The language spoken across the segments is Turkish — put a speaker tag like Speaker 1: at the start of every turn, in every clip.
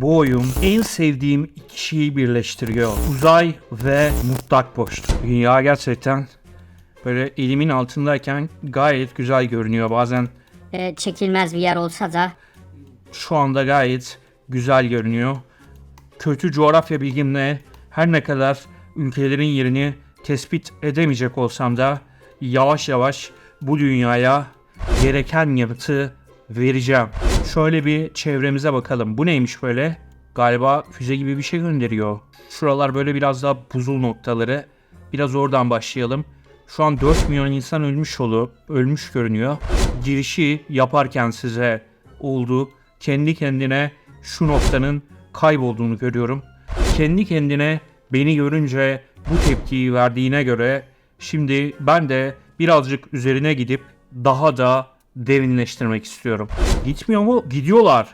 Speaker 1: Bu oyun en sevdiğim iki şeyi birleştiriyor. Uzay ve mutlak boşluk. Dünya gerçekten böyle elimin altındayken gayet güzel görünüyor. Bazen
Speaker 2: Ee, çekilmez bir yer olsa da
Speaker 1: şu anda gayet güzel görünüyor. Kötü coğrafya bilgimle her ne kadar ülkelerin yerini tespit edemeyecek olsam da yavaş yavaş bu dünyaya gereken yanıtı vereceğim. Şöyle bir çevremize bakalım. Bu neymiş böyle? Galiba füze gibi bir şey gönderiyor. Şuralar böyle biraz daha buzul noktaları. Biraz oradan başlayalım. Şu an 4 milyon insan ölmüş olup ölmüş görünüyor. Girişi yaparken size oldu. Kendi kendine şu noktanın kaybolduğunu görüyorum. Kendi kendine beni görünce bu tepkiyi verdiğine göre şimdi ben de birazcık üzerine gidip daha da derinleştirmek istiyorum. Gitmiyor mu? Gidiyorlar.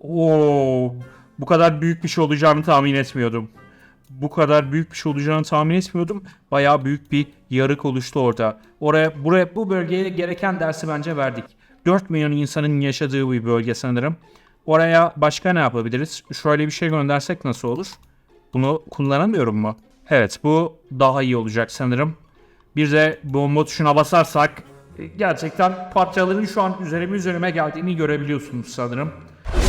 Speaker 1: Oo, bu kadar büyük bir şey olacağını tahmin etmiyordum. Bu kadar büyük bir şey olacağını tahmin etmiyordum. Bayağı büyük bir yarık oluştu orada. Oraya, buraya, bu bölgeye gereken dersi bence verdik. 4 milyon insanın yaşadığı bir bölge sanırım. Oraya başka ne yapabiliriz? Şöyle bir şey göndersek nasıl olur? Bunu kullanamıyorum mu? Evet bu daha iyi olacak sanırım. Bir de bomba tuşuna basarsak gerçekten parçaların şu an üzerime üzerime geldiğini görebiliyorsunuz sanırım.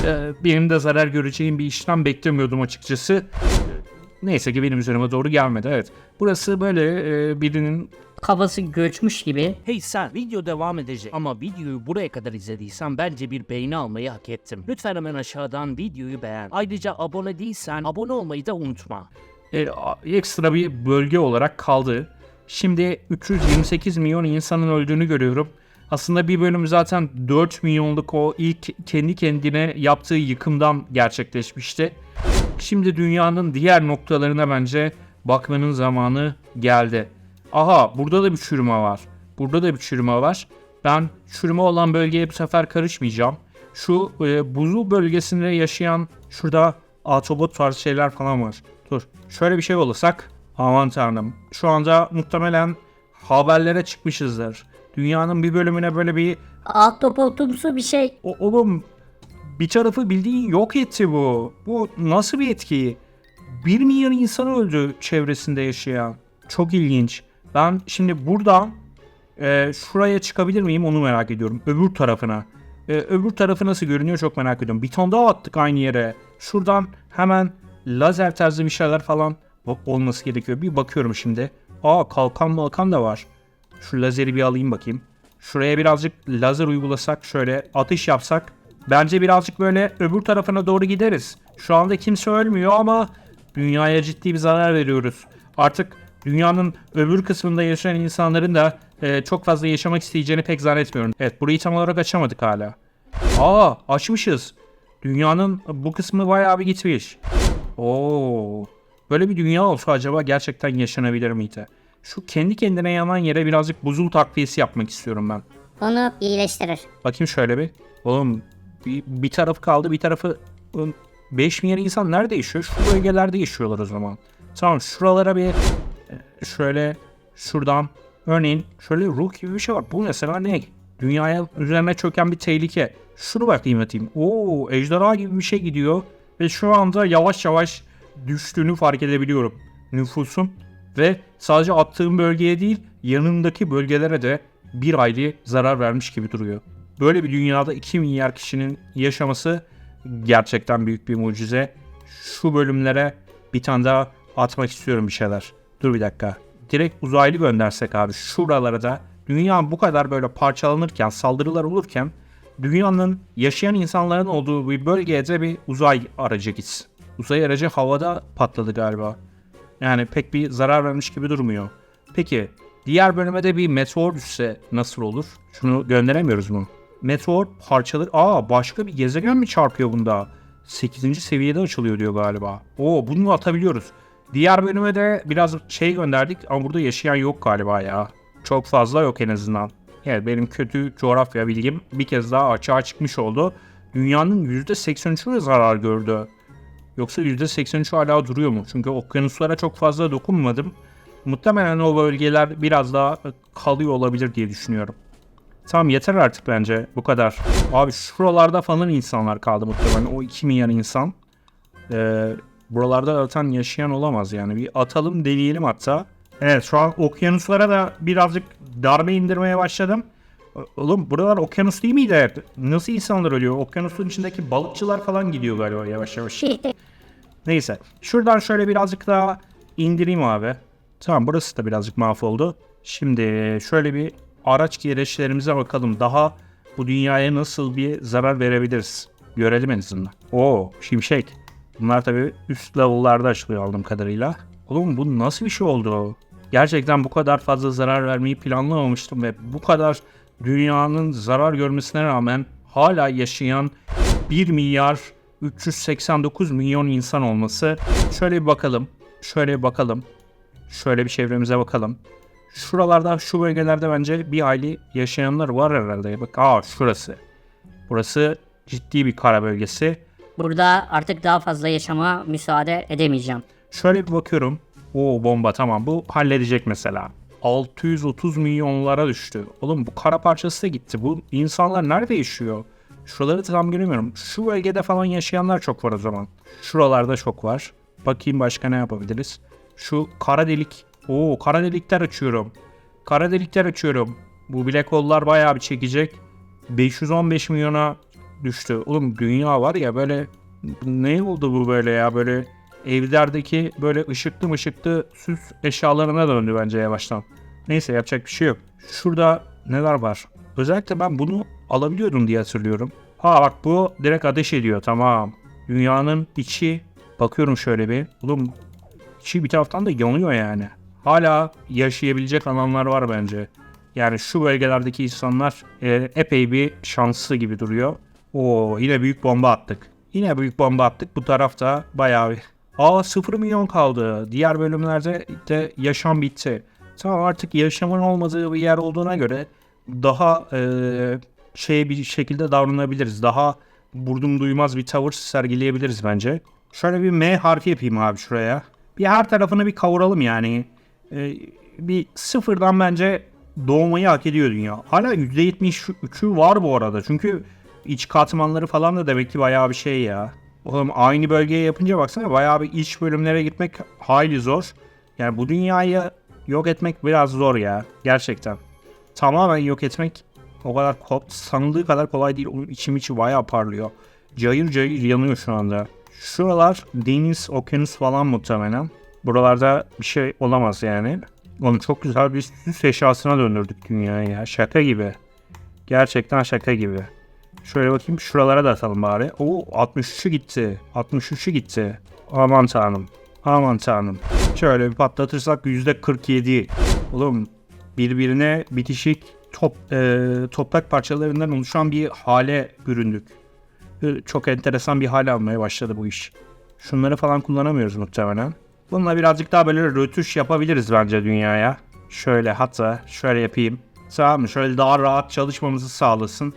Speaker 1: Ee, benim de zarar göreceğim bir işlem beklemiyordum açıkçası. Neyse ki benim üzerime doğru gelmedi evet. Burası böyle e, birinin
Speaker 2: kafası göçmüş gibi.
Speaker 3: Hey sen video devam edecek ama videoyu buraya kadar izlediysen bence bir beğeni almayı hak ettim. Lütfen hemen aşağıdan videoyu beğen. Ayrıca abone değilsen abone olmayı da unutma.
Speaker 1: e, ekstra bir bölge olarak kaldı. Şimdi 328 milyon insanın öldüğünü görüyorum. Aslında bir bölüm zaten 4 milyonluk o ilk kendi kendine yaptığı yıkımdan gerçekleşmişti. Şimdi dünyanın diğer noktalarına bence bakmanın zamanı geldi. Aha burada da bir çürüme var. Burada da bir çürüme var. Ben çürüme olan bölgeye bu sefer karışmayacağım. Şu e, buzul bölgesinde yaşayan şurada Autobot tarzı şeyler falan var. Dur. Şöyle bir şey olursak. Aman tanrım. Şu anda muhtemelen haberlere çıkmışızdır. Dünyanın bir bölümüne böyle bir
Speaker 2: Ahtapotumsu bir şey.
Speaker 1: o, oğlum bir tarafı bildiğin yok etti bu. Bu nasıl bir etki? 1 milyon insan öldü çevresinde yaşayan. Çok ilginç. Ben şimdi buradan e, şuraya çıkabilir miyim onu merak ediyorum. Öbür tarafına. E, öbür tarafı nasıl görünüyor çok merak ediyorum. Bir ton daha attık aynı yere. Şuradan hemen lazer tarzı bir şeyler falan olması gerekiyor. Bir bakıyorum şimdi. Aa kalkan malkan da var. Şu lazeri bir alayım bakayım. Şuraya birazcık lazer uygulasak şöyle atış yapsak bence birazcık böyle öbür tarafına doğru gideriz. Şu anda kimse ölmüyor ama dünyaya ciddi bir zarar veriyoruz. Artık dünyanın öbür kısmında yaşayan insanların da e, çok fazla yaşamak isteyeceğini pek zannetmiyorum. Evet burayı tam olarak açamadık hala. Aa açmışız. Dünyanın bu kısmı bayağı bir gitmiş. Oo. Böyle bir dünya olsa acaba gerçekten yaşanabilir miydi? Şu kendi kendine yanan yere birazcık buzul takviyesi yapmak istiyorum ben.
Speaker 2: Onu iyileştirir.
Speaker 1: Bakayım şöyle bir. Oğlum bir, bir tarafı kaldı bir tarafı 5 milyon insan nerede yaşıyor? Şu bölgelerde yaşıyorlar o zaman. Tamam şuralara bir e, şöyle şuradan örneğin şöyle ruh gibi bir şey var. Bu mesela ne? Dünyaya üzerine çöken bir tehlike. Şunu bakayım atayım. Oo ejderha gibi bir şey gidiyor. Ve şu anda yavaş yavaş düştüğünü fark edebiliyorum. Nüfusun ve sadece attığım bölgeye değil yanındaki bölgelere de bir ayrı zarar vermiş gibi duruyor. Böyle bir dünyada 2 milyar kişinin yaşaması gerçekten büyük bir mucize. Şu bölümlere bir tane daha atmak istiyorum bir şeyler. Dur bir dakika. Direkt uzaylı göndersek abi şuralara da dünya bu kadar böyle parçalanırken, saldırılar olurken dünyanın yaşayan insanların olduğu bir bölgeye de bir uzay aracı gitsin. Uzay aracı havada patladı galiba. Yani pek bir zarar vermiş gibi durmuyor. Peki diğer bölüme de bir meteor düşse nasıl olur? Şunu gönderemiyoruz mu? Meteor parçaları... Aa başka bir gezegen mi çarpıyor bunda? 8. seviyede açılıyor diyor galiba. Oo bunu atabiliyoruz. Diğer bölüme de biraz şey gönderdik ama burada yaşayan yok galiba ya. Çok fazla yok en azından. Evet benim kötü coğrafya bilgim bir kez daha açığa çıkmış oldu. Dünyanın %83'ü mü zarar gördü? Yoksa %83 hala duruyor mu? Çünkü okyanuslara çok fazla dokunmadım. Muhtemelen o bölgeler biraz daha kalıyor olabilir diye düşünüyorum. Tamam yeter artık bence bu kadar. Abi şuralarda falan insanlar kaldı muhtemelen o 2 milyar insan. Ee, buralarda zaten yaşayan olamaz yani. Bir atalım deneyelim hatta. Evet şu an okyanuslara da birazcık darbe indirmeye başladım. Oğlum buralar okyanus değil miydi? Nasıl insanlar ölüyor? Okyanusun içindeki balıkçılar falan gidiyor galiba yavaş yavaş. Neyse. Şuradan şöyle birazcık daha indireyim abi. Tamam burası da birazcık mahvoldu. Şimdi şöyle bir araç gereçlerimize bakalım. Daha bu dünyaya nasıl bir zarar verebiliriz? Görelim en azından. Oo şimşek. Bunlar tabii üst level'larda açılıyor aldığım kadarıyla. Oğlum bu nasıl bir şey oldu? Gerçekten bu kadar fazla zarar vermeyi planlamamıştım ve bu kadar dünyanın zarar görmesine rağmen hala yaşayan 1 milyar 389 milyon insan olması. Şöyle bir bakalım. Şöyle bir bakalım. Şöyle bir çevremize bakalım. Şuralarda şu bölgelerde bence bir hayli yaşayanlar var herhalde. Bak aa şurası. Burası ciddi bir kara bölgesi.
Speaker 2: Burada artık daha fazla yaşama müsaade edemeyeceğim.
Speaker 1: Şöyle bir bakıyorum. Oo bomba tamam bu halledecek mesela. 630 milyonlara düştü. Oğlum bu kara parçası da gitti. Bu insanlar nerede yaşıyor? Şuraları tam göremiyorum. Şu bölgede falan yaşayanlar çok var o zaman. Şuralarda çok var. Bakayım başka ne yapabiliriz. Şu kara delik. Oo kara delikler açıyorum. Kara delikler açıyorum. Bu black hole'lar bayağı bir çekecek. 515 milyona düştü. Oğlum dünya var ya böyle ne oldu bu böyle ya böyle evlerdeki böyle ışıklı ışıklı süs eşyalarına döndü bence yavaştan. Neyse yapacak bir şey yok. Şurada neler var? Özellikle ben bunu alabiliyordum diye hatırlıyorum. Ha bak bu direkt ateş ediyor tamam. Dünyanın içi bakıyorum şöyle bir. Oğlum içi bir taraftan da yanıyor yani. Hala yaşayabilecek alanlar var bence. Yani şu bölgelerdeki insanlar e, epey bir şanslı gibi duruyor. Oo yine büyük bomba attık. Yine büyük bomba attık. Bu tarafta bayağı bir... Aa 0 milyon kaldı. Diğer bölümlerde de yaşam bitti. Tamam artık yaşamın olmadığı bir yer olduğuna göre daha e, şey bir şekilde davranabiliriz. Daha burdum duymaz bir tavır sergileyebiliriz bence. Şöyle bir M harfi yapayım abi şuraya. Bir her tarafını bir kavuralım yani. E, bir sıfırdan bence doğmayı hak ediyor dünya. Hala %73'ü var bu arada. Çünkü iç katmanları falan da demek ki bayağı bir şey ya. Oğlum aynı bölgeye yapınca baksana bayağı bir iç bölümlere gitmek hayli zor. Yani bu dünyayı yok etmek biraz zor ya. Gerçekten. Tamamen yok etmek o kadar sanıldığı kadar kolay değil. Onun içim içi bayağı parlıyor. Cayır cayır yanıyor şu anda. Şuralar deniz, okyanus falan muhtemelen. Buralarda bir şey olamaz yani. Onu çok güzel bir süs eşyasına döndürdük dünyayı ya. Şaka gibi. Gerçekten şaka gibi. Şöyle bakayım şuralara da atalım bari. Oo 63'ü gitti. 63'ü gitti. Aman tanrım. Aman tanrım. Şöyle bir patlatırsak %47. Oğlum birbirine bitişik top, e, toprak parçalarından oluşan bir hale büründük. Çok enteresan bir hale almaya başladı bu iş. Şunları falan kullanamıyoruz muhtemelen. Bununla birazcık daha böyle rötuş yapabiliriz bence dünyaya. Şöyle hatta şöyle yapayım. Tamam mı? Şöyle daha rahat çalışmamızı sağlasın.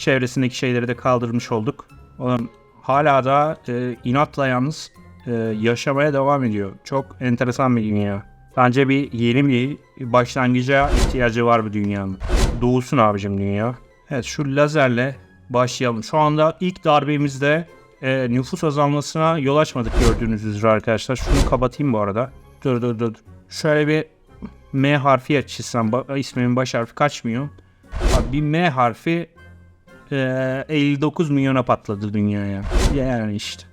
Speaker 1: Çevresindeki şeyleri de kaldırmış olduk. Oğlum hala da e, inatla yalnız e, yaşamaya devam ediyor. Çok enteresan bir dünya. Bence bir yeni bir başlangıca ihtiyacı var bu dünyanın. Doğusun abicim dünya. Evet şu lazerle başlayalım. Şu anda ilk darbemizde e, nüfus azalmasına yol açmadık gördüğünüz üzere arkadaşlar. Şunu kapatayım bu arada. Dur dur dur. Şöyle bir M harfi açısam ba- ismimin baş harfi kaçmıyor. Abi bir M harfi e, 59 milyona patladı dünyaya. Yani işte.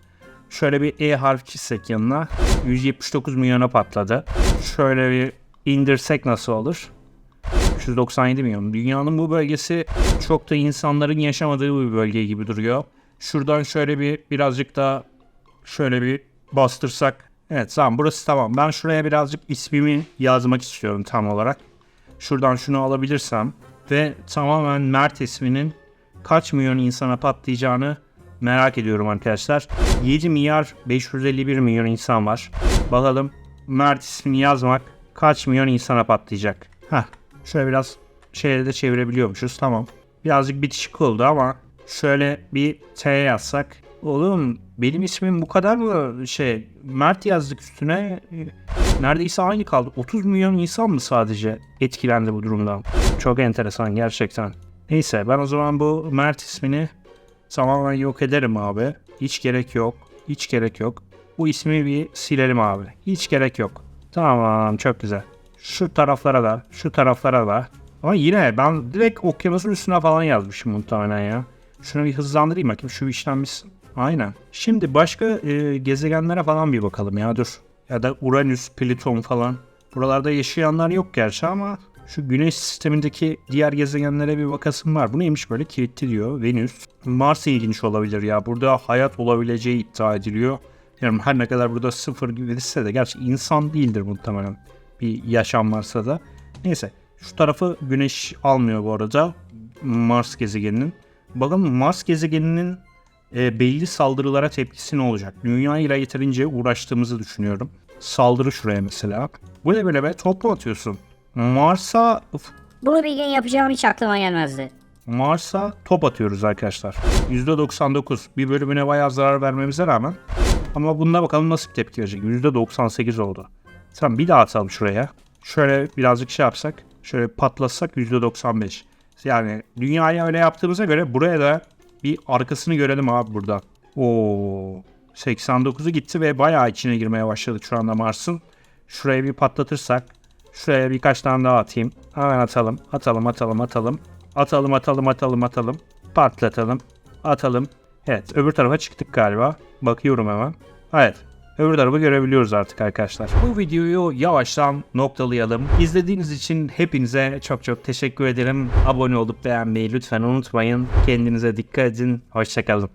Speaker 1: Şöyle bir E harfi çizsek yanına 179 milyona patladı. Şöyle bir indirsek nasıl olur? 397 milyon. Dünyanın bu bölgesi çok da insanların yaşamadığı bir bölge gibi duruyor. Şuradan şöyle bir birazcık daha şöyle bir bastırsak. Evet tamam burası tamam. Ben şuraya birazcık ismimi yazmak istiyorum tam olarak. Şuradan şunu alabilirsem ve tamamen Mert isminin kaç milyon insana patlayacağını merak ediyorum arkadaşlar. 7 milyar 551 milyon insan var. Bakalım Mert ismini yazmak kaç milyon insana patlayacak. Heh, şöyle biraz şeyleri de çevirebiliyormuşuz. Tamam. Birazcık bitişik oldu ama şöyle bir T yazsak. Oğlum benim ismim bu kadar mı şey Mert yazdık üstüne neredeyse aynı kaldı. 30 milyon insan mı sadece etkilendi bu durumdan? Çok enteresan gerçekten. Neyse ben o zaman bu Mert ismini tamamen yok ederim abi. Hiç gerek yok. Hiç gerek yok. Bu ismi bir silelim abi. Hiç gerek yok. Tamam çok güzel. Şu taraflara da, şu taraflara da. Ama yine ben direkt okyanusun üstüne falan yazmışım muhtemelen ya. Şunu bir hızlandırayım bakayım şu işlem. Aynen. Şimdi başka e, gezegenlere falan bir bakalım ya dur. Ya da Uranüs, Plüton falan. Buralarda yaşayanlar yok gerçi ama şu güneş sistemindeki diğer gezegenlere bir bakasım var. Bu neymiş böyle kilitli diyor. Venüs. Mars ilginç olabilir ya. Burada hayat olabileceği iddia ediliyor. Yani her ne kadar burada sıfır gibi verirse de gerçi insan değildir muhtemelen. Bir yaşam varsa da. Neyse şu tarafı güneş almıyor bu arada. Mars gezegeninin. Bakalım Mars gezegeninin e, belli saldırılara tepkisi ne olacak? Dünya ile yeterince uğraştığımızı düşünüyorum. Saldırı şuraya mesela. Bu ne böyle be? Top mu atıyorsun? Mars'a Uf,
Speaker 2: Bunu bir gün yapacağım hiç aklıma gelmezdi.
Speaker 1: Mars'a top atıyoruz arkadaşlar. %99. Bir bölümüne bayağı zarar vermemize rağmen. Ama bunda bakalım nasıl bir tepki verecek. %98 oldu. Tamam bir daha atalım şuraya. Şöyle birazcık şey yapsak. Şöyle patlatsak %95. Yani dünyaya öyle yaptığımıza göre buraya da bir arkasını görelim abi burada. Oo, 89'u gitti ve bayağı içine girmeye başladık şu anda Mars'ın. Şuraya bir patlatırsak. Şuraya birkaç tane daha atayım. Hemen atalım. Atalım atalım atalım. Atalım atalım atalım atalım. Patlatalım. Atalım. Evet öbür tarafa çıktık galiba. Bakıyorum hemen. Evet. Öbür tarafı görebiliyoruz artık arkadaşlar. Bu videoyu yavaştan noktalayalım. İzlediğiniz için hepinize çok çok teşekkür ederim. Abone olup beğenmeyi lütfen unutmayın. Kendinize dikkat edin. Hoşçakalın.